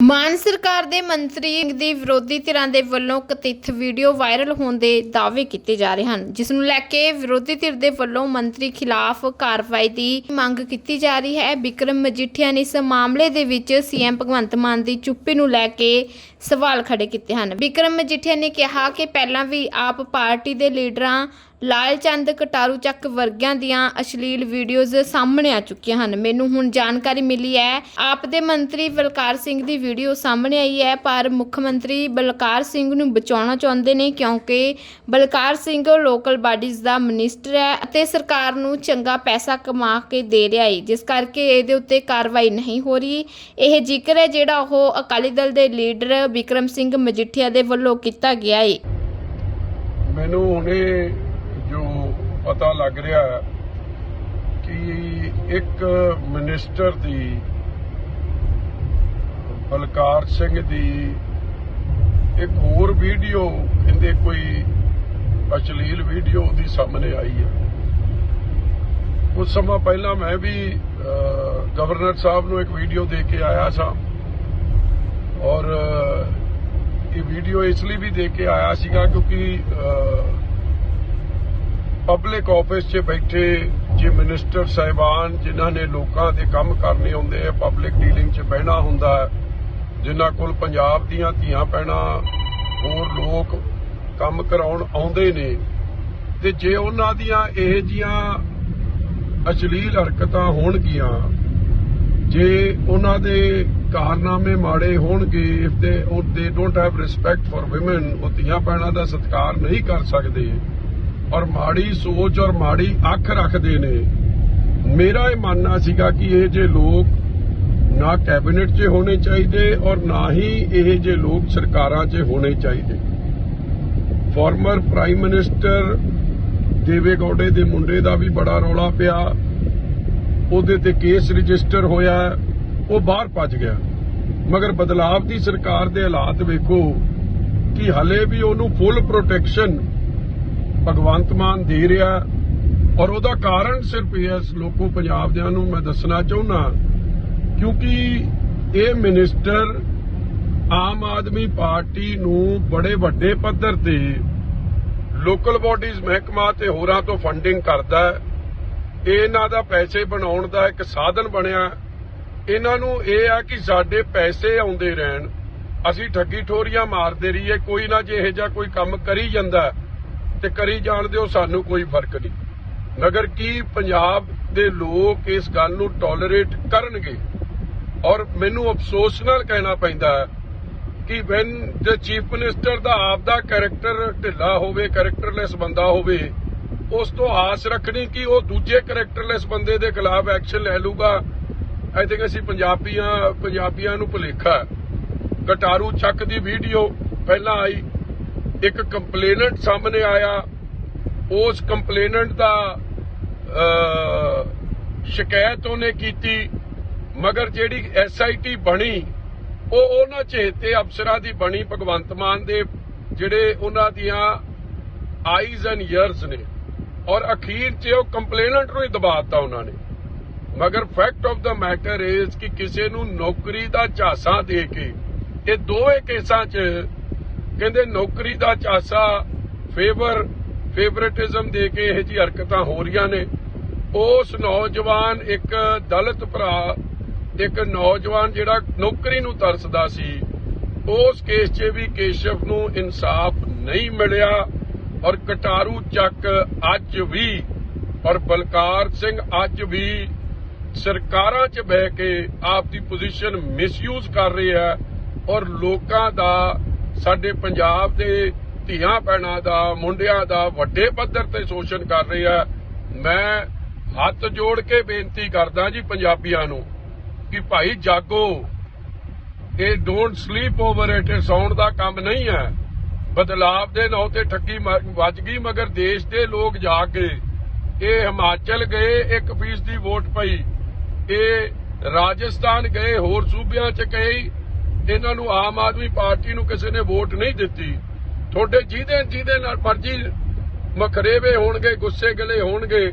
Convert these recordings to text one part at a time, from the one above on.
ਮਾਨ ਸਰਕਾਰ ਦੇ ਮੰਤਰੀ ਦੀ ਵਿਰੋਧੀ ਧਿਰਾਂ ਦੇ ਵੱਲੋਂ ਕਥਿਤ ਵੀਡੀਓ ਵਾਇਰਲ ਹੋਣ ਦੇ ਦਾਅਵੇ ਕੀਤੇ ਜਾ ਰਹੇ ਹਨ, ਜਿਸ ਨੂੰ ਲੈ ਕੇ ਵਿਰੋਧੀ ਧਿਰ ਦੇ ਵੱਲੋਂ ਮੰਤਰੀ ਖਿਲਾਫ ਕਾਰਵਾਈ ਦੀ ਮੰਗ ਕੀਤੀ ਜਾ ਰਹੀ ਹੈ। ਬਿਕਰਮ ਮਜੀਠੀਆ ਨੇ ਇਸ ਮਾਮਲੇ ਦੇ ਵਿੱਚ ਸੀਐਮ ਭਗਵੰਤ ਮਾਨ ਦੀ ਚੁੱਪੀ ਨੂੰ ਲੈ ਕੇ ਸਵਾਲ ਖੜੇ ਕੀਤੇ ਹਨ। ਵਿਕਰਮ ਮਜੀਠੀਆ ਨੇ ਕਿਹਾ ਕਿ ਪਹਿਲਾਂ ਵੀ ਆਪ ਪਾਰਟੀ ਦੇ ਲੀਡਰਾਂ ਲਾਲ ਚੰਦ ਕਟਾਰੂ ਚੱਕ ਵਰਗਿਆਂ ਦੀਆਂ ਅਸ਼ਲੀਲ ਵੀਡੀਓਜ਼ ਸਾਹਮਣੇ ਆ ਚੁੱਕੀਆਂ ਹਨ। ਮੈਨੂੰ ਹੁਣ ਜਾਣਕਾਰੀ ਮਿਲੀ ਹੈ, ਆਪ ਦੇ ਮੰਤਰੀ ਬਲਕਾਰ ਸਿੰਘ ਦੀ ਵੀਡੀਓ ਸਾਹਮਣੇ ਆਈ ਹੈ, ਪਰ ਮੁੱਖ ਮੰਤਰੀ ਬਲਕਾਰ ਸਿੰਘ ਨੂੰ ਬਚਾਉਣਾ ਚਾਹੁੰਦੇ ਨੇ ਕਿਉਂਕਿ ਬਲਕਾਰ ਸਿੰਘ ਲੋਕਲ ਬਾਡੀਜ਼ ਦਾ ਮਿਨਿਸਟਰ ਹੈ ਅਤੇ ਸਰਕਾਰ ਨੂੰ ਚੰਗਾ ਪੈਸਾ ਕਮਾ ਕੇ ਦੇ ਰਿਹਾ ਹੈ, ਜਿਸ ਕਰਕੇ ਇਹਦੇ ਉੱਤੇ ਕਾਰਵਾਈ ਨਹੀਂ ਹੋ ਰਹੀ। ਇਹ ਜ਼ਿਕਰ ਹੈ ਜਿਹੜਾ ਉਹ ਅਕਾਲੀ ਦਲ ਦੇ ਲੀਡਰ ਵਿਕਰਮ ਸਿੰਘ ਮਜੀਠੀਆ ਦੇ ਵੱਲੋਂ ਕੀਤਾ ਗਿਆ ਹੈ ਮੈਨੂੰ ਹੁਣੇ ਜੋ ਪਤਾ ਲੱਗ ਰਿਹਾ ਕਿ ਇੱਕ ਮਿਨਿਸਟਰ ਦੀ, ਬਲਕਾਰ ਸਿੰਘ ਦੀ ਇੱਕ ਹੋਰ ਵੀਡੀਓ, ਕਹਿੰਦੇ ਕੋਈ ਅਸ਼ਲੀਲ ਵੀਡੀਓ ਉਹਦੀ ਸਾਹਮਣੇ ਆਈ ਹੈ। ਕੁਝ ਸਮਾਂ ਪਹਿਲਾਂ ਮੈਂ ਵੀ ਗਵਰਨਰ ਸਾਹਿਬ ਨੂੰ ਇੱਕ ਵੀਡੀਓ ਦੇ ਕੇ ਆਇਆ ਸਾਂ। ਔਰ ਵੀਡੀਓ ਇਸ ਲਈ ਵੀ ਦੇ ਕੇ ਆਇਆ ਸੀਗਾ ਕਿਉਂਕਿ ਪਬਲਿਕ ਆਫਿਸ 'ਚ ਬੈਠੇ ਜੇ ਮਿਨਿਸਟਰ ਸਾਹਿਬਾਨ ਜਿਨ੍ਹਾਂ ਨੇ ਲੋਕਾਂ ਦੇ ਕੰਮ ਕਰਨੇ ਹੁੰਦੇ ਆ ਪਬਲਿਕ ਡੀਲਿੰਗ 'ਚ ਬਹਿਣਾ ਹੁੰਦਾ ਹੈ, ਜਿਨ੍ਹਾਂ ਕੋਲ ਪੰਜਾਬ ਦੀਆਂ ਧੀਆਂ ਪੈਣਾ ਹੋਰ ਲੋਕ ਕੰਮ ਕਰਾਉਣ ਆਉਂਦੇ ਨੇ, ਤੇ ਜੇ ਉਹਨਾਂ ਦੀਆਂ ਇਹ ਜੀਆਂ ਅਸ਼ਲੀਲ ਹਰਕਤਾਂ ਹੋਣਗੀਆਂ ਜੇ ਉਹਨਾਂ ਦੇ ਕਾਰਨਾਮੇ ਮਾੜੇ ਹੋਣਗੇ ਇਫ ਦੇ ਉਹ they don't have respect for women ਉਹ ਧੀਆਂ ਭੈਣਾਂ ਦਾ ਸਤਿਕਾਰ ਨਹੀਂ ਕਰ ਸਕਦੇ। ਔਰ ਮਾੜੀ ਸੋਚ ਔਰ ਮਾੜੀ ਅੱਖ ਰੱਖਦੇ ਨੇ। ਮੇਰਾ ਇਹ ਮੰਨਣਾ ਸੀਗਾ ਕਿ ਇਹ ਜੇ ਲੋਕ ਨਾ ਕੈਬਨਿਟ 'ਚ ਹੋਣੇ ਚਾਹੀਦੇ ਔਰ ਨਾ ਹੀ ਇਹ ਜੇ ਲੋਕ ਸਰਕਾਰਾਂ 'ਚ ਹੋਣੇ ਚਾਹੀਦੇ। ਫਾਰਮਰ ਪ੍ਰਾਈਮ ਮਿਨਿਸਟਰ ਦੇਵੇ ਗੌਡੇ ਦੇ ਮੁੰਡੇ ਦਾ ਵੀ ਬੜਾ ਰੌਲਾ ਪਿਆ। ਉਹਦੇ ਤੇ ਕੇਸ ਰਜਿਸਟਰ ਹੋਇਆ, ਉਹ ਬਾਹਰ ਭੱਜ ਗਿਆ। ਮਗਰ ਬਦਲਾਵ ਦੀ ਸਰਕਾਰ ਦੇ ਹਾਲਾਤ ਵੇਖੋ ਕਿ ਹਲੇ ਵੀ ਉਹਨੂੰ ਫੁੱਲ ਪ੍ਰੋਟੈਕਸ਼ਨ ਭਗਵੰਤ ਮਾਨ ਦੇ ਰਿਹਾ। ਔਰ ਉਹਦਾ ਕਾਰਨ ਸਿਰਫ ਇਹ ਹੈ ਲੋਕੋ ਪੰਜਾਬ ਦਿਆਂ ਨੂੰ ਮੈਂ ਦੱਸਣਾ ਚਾਹੁੰਦਾ, ਕਿਉਂਕਿ ਇਹ ਮਿਨਿਸਟਰ ਆਮ ਆਦਮੀ ਪਾਰਟੀ ਨੂੰ ਬੜੇ ਵੱਡੇ ਪੱਧਰ ਤੇ ਲੋਕਲ ਬਾਡੀਜ਼ ਮਹਿਕਮਾ ਤੇ ਹੋਰਾਂ ਤੋਂ ਫੰਡਿੰਗ ਕਰਦਾ ਹੈ। ਇਹਨਾਂ ਦਾ ਪੈਸੇ ਬਣਾਉਣ ਦਾ ਇੱਕ ਸਾਧਨ ਬਣਿਆ। ਇਹਨਾਂ ਨੂੰ ਇਹ ਆ ਕਿ ਸਾਡੇ ਪੈਸੇ ਆਉਂਦੇ ਰਹਿਣ। ਅਸੀਂ ਠੱਗੀ ਠੋਰੀਆਂ ਮਾਰਦੇ ਰਹੀਏ, ਕੋਈ ਨਾ ਜੇ ਇਹ ਜਿਹਾ ਕੋਈ ਕੰਮ ਕਰੀ ਜਾਂਦਾ ਤੇ ਕਰੀ ਜਾਣ ਦਿਓ, ਸਾਨੂੰ ਕੋਈ ਫ਼ਰਕ ਨਹੀਂ। ਮਗਰ ਕੀ ਪੰਜਾਬ ਦੇ ਲੋਕ ਇਸ ਗੱਲ ਨੂੰ ਟੋਲਰੇਟ ਕਰਨਗੇ? ਔਰ ਮੈਨੂੰ ਅਫਸੋਸ ਨਾਲ ਕਹਿਣਾ ਪੈਂਦਾ ਕਿ ਵੈਨ ਦ ਚੀਫ ਮਿਨਿਸਟਰ ਦਾ ਆਪ ਦਾ ਕੈਰੈਕਟਰ ਢਿੱਲਾ ਹੋਵੇ ਕੈਰੈਕਟਰਲੈਸ ਬੰਦਾ ਹੋਵੇ ਉਸ ਤੋਂ ਆਸ ਰੱਖਣੀ ਕਿ ਉਹ ਦੂਜੇ ਕੈਰੈਕਟਰਲੈਸ ਬੰਦੇ ਦੇ ਖਿਲਾਫ ਐਕਸ਼ਨ ਲੈ ਲੂਗਾ। ਆਈ ਥਿੰਕ ਅਸੀਂ ਪੰਜਾਬੀਆਂ ਪੰਜਾਬੀਆਂ ਨੂੰ ਭੁਲੇਖਾ ਹੈ। ਕਟਾਰੂ ਚੱਕ ਦੀ ਵੀਡੀਓ ਪਹਿਲਾਂ ਆਈ। ਇੱਕ ਕੰਪਲੇਨੈਂਟ ਸਾਹਮਣੇ ਆਇਆ। ਉਸ ਕੰਪਲੇਨੈਂਟ ਦਾ ਸ਼ਿਕਾਇਤ ਉਹਨੇ ਕੀਤੀ। ਮਗਰ ਜਿਹੜੀ ਐਸਆਈਟੀ ਬਣੀ, ਉਹ ਉਹਨਾਂ ਚੇਤੇ ਅਫਸਰਾਂ ਦੀ ਬਣੀ, ਭਗਵੰਤ ਮਾਨ ਦੇ, ਜਿਹੜੇ ਉਹਨਾਂ ਦੀਆਂ ਆਈਜ਼ ਐਂਡ ਈਅਰਸ ਨੇ। ਔਰ ਅਖੀਰ 'ਚ ਉਹ ਕੰਪਲੇਨੈਂਟ ਨੂੰ ਹੀ ਦਬਾਤਾ ਉਹਨਾਂ ਨੇ। ਮਗਰ fact of the matter is ਕਿ ਕਿਸੇ ਨੂੰ ਨੌਕਰੀ ਦਾ ਝਾਂਸਾ ਦੇ ਕੇ, ਇਹ ਦੋਵੇਂ ਕੇਸਾਂ 'ਚ ਕਹਿੰਦੇ ਨੌਕਰੀ ਦਾ ਝਾਂਸਾ ਫੇਵਰ ਫੇਵਰਟਿਜ਼ਮ ਦੇ ਕੇ ਇਹ ਜੀ ਹਰਕਤਾਂ ਹੋ ਰਹੀਆਂ ਨੇ। ਉਸ ਨੌਜਵਾਨ ਇੱਕ ਦਲਿਤ ਭਰਾ, ਇੱਕ ਨੌਜਵਾਨ ਜਿਹੜਾ ਨੌਕਰੀ ਨੂੰ ਤਰਸਦਾ ਸੀ, ਉਸ ਕੇਸ 'ਚ ਵੀ ਕੇਸ਼ਵ ਨੂੰ ਇਨਸਾਫ ਨਹੀਂ ਮਿਲਿਆ। ਔਰ ਕਟਾਰੂ ਚੱਕ ਅੱਜ ਵੀ, ਔਰ ਬਲਕਾਰ ਸਿੰਘ ਅੱਜ ਵੀ ਸਰਕਾਰਾਂ 'ਚ ਬਹਿ ਕੇ ਆਪ ਦੀ ਪੋਜੀਸ਼ਨ ਮਿਸਯੂਜ਼ ਕਰ ਰਹੀ ਹੈ ਔਰ ਲੋਕਾਂ ਦਾ, ਸਾਡੇ ਪੰਜਾਬ ਦੇ ਧੀਆਂ ਭੈਣਾਂ ਦਾ, ਮੁੰਡਿਆਂ ਦਾ ਵੱਡੇ ਪੱਧਰ ਤੇ ਸ਼ੋਸ਼ਣ ਕਰ ਰਹੇ ਹੈ ਮੈਂ ਹੱਥ ਜੋੜ ਕੇ ਬੇਨਤੀ ਕਰਦਾ ਜੀ ਪੰਜਾਬੀਆਂ ਨੂੰ ਕਿ ਭਾਈ ਜਾਗੋ, ਇਹ ਡੋਨਟ ਸਲੀਪ ਓਵਰ ਇਟ ਇਹ ਸੌਣ ਦਾ ਕੰਮ ਨਹੀਂ ਹੈ। ਬਦਲਾਵ ਦੇ ਨਾਂ ਤੇ ਠੱਗੀ ਵੱਜ ਗਈ, ਮਗਰ ਦੇਸ਼ ਦੇ ਲੋਕ ਜਾ ਕੇ ਇਹ ਹਿਮਾਚਲ ਗਏ, ਇੱਕ ਫੀਸ ਦੀ ਵੋਟ ਪਈ। ਇਹ ਰਾਜਸਥਾਨ ਗਏ, ਹੋਰ ਸੂਬਿਆਂ ਚ ਗਏ। ਇਹਨਾਂ ਨੂੰ ਆਮ ਆਦਮੀ ਪਾਰਟੀ ਨੂੰ ਕਿਸੇ ਨੇ ਵੋਟ ਨਹੀਂ ਦਿੱਤੀ। ਤੁਹਾਡੇ ਜਿਹਦੇ ਜਿਹਦੇ ਨਾਲ ਮਰਜ਼ੀ ਮਖਰੇਵੇ ਹੋਣਗੇ, ਗੁੱਸੇ ਗਲੇ ਹੋਣਗੇ,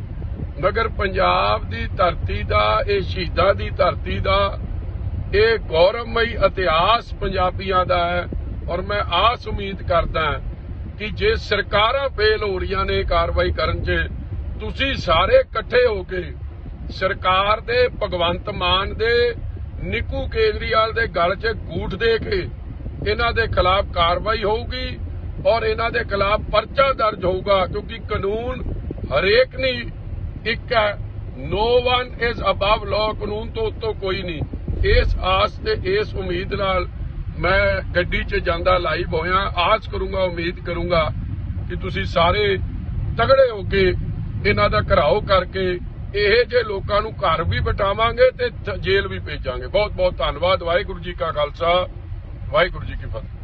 ਮਗਰ ਪੰਜਾਬ ਦੀ ਧਰਤੀ ਦਾ, ਇਹ ਸ਼ਹੀਦਾਂ ਦੀ ਧਰਤੀ ਦਾ, ਇਹ ਗੌਰਵਮਈ ਇਤਿਹਾਸ ਪੰਜਾਬੀਆਂ ਦਾ ਹੈ। ਔਰ ਮੈਂ ਆਸ ਉਮੀਦ ਕਰਦਾ ਕਿ ਜੇ ਸਰਕਾਰਾਂ ਫੇਲ ਹੋ ਰਹੀਆਂ ਨੇ ਕਾਰਵਾਈ ਕਰਨ 'ਚ, ਤੁਸੀਂ ਸਾਰੇ ਇਕੱਠੇ ਹੋ ਕੇ ਸਰਕਾਰ ਦੇ, ਭਗਵੰਤ ਮਾਨ ਦੇ, ਨਿੱਕੂ ਕੇਜਰੀਵਾਲ ਦੇ ਗਲ 'ਚ ਗੂਠ ਦੇ ਕੇ ਇਹਨਾਂ ਦੇ ਖਿਲਾਫ ਕਾਰਵਾਈ ਹੋਊਗੀ ਔਰ ਇਹਨਾਂ ਦੇ ਖਿਲਾਫ ਪਰਚਾ ਦਰਜ ਹੋਊਗਾ ਕਿਉਂਕਿ ਕਾਨੂੰਨ ਹਰੇਕ ਨਹੀਂ, ਇੱਕ ਹੈ no one is above law ਕਾਨੂੰਨ ਤੋਂ ਉੱਤੋਂ ਕੋਈ ਨਹੀਂ। ਇਸ ਆਸ ਤੇ ਇਸ ਉਮੀਦ ਨਾਲ ਮੈਂ ਗੱਡੀ 'ਚ ਜਾਂਦਾ ਲਾਈਵ ਹੋਇਆ, ਆਸ ਕਰੂੰਗਾ, ਉਮੀਦ ਕਰੂੰਗਾ ਕਿ ਤੁਸੀਂ ਸਾਰੇ ਤਗੜੇ ਹੋ ਕੇ ਇਹਨਾਂ ਦਾ ਘਰਾਓ ਕਰਕੇ ਇਹ ਜੇ ਲੋਕਾਂ ਨੂੰ ਘਰ ਵੀ ਬਟਾਵਾਂਗੇ ਤੇ ਜ- ਜੇਲ੍ਹ ਵੀ ਭੇਜਾਂਗੇ। ਬਹੁਤ ਬਹੁਤ ਧੰਨਵਾਦ। ਵਾਹਿਗੁਰੂ ਜੀ ਕਾ ਖਾਲਸਾ, ਵਾਹਿਗੁਰੂ ਜੀ ਕੀ ਫਤਿਹ।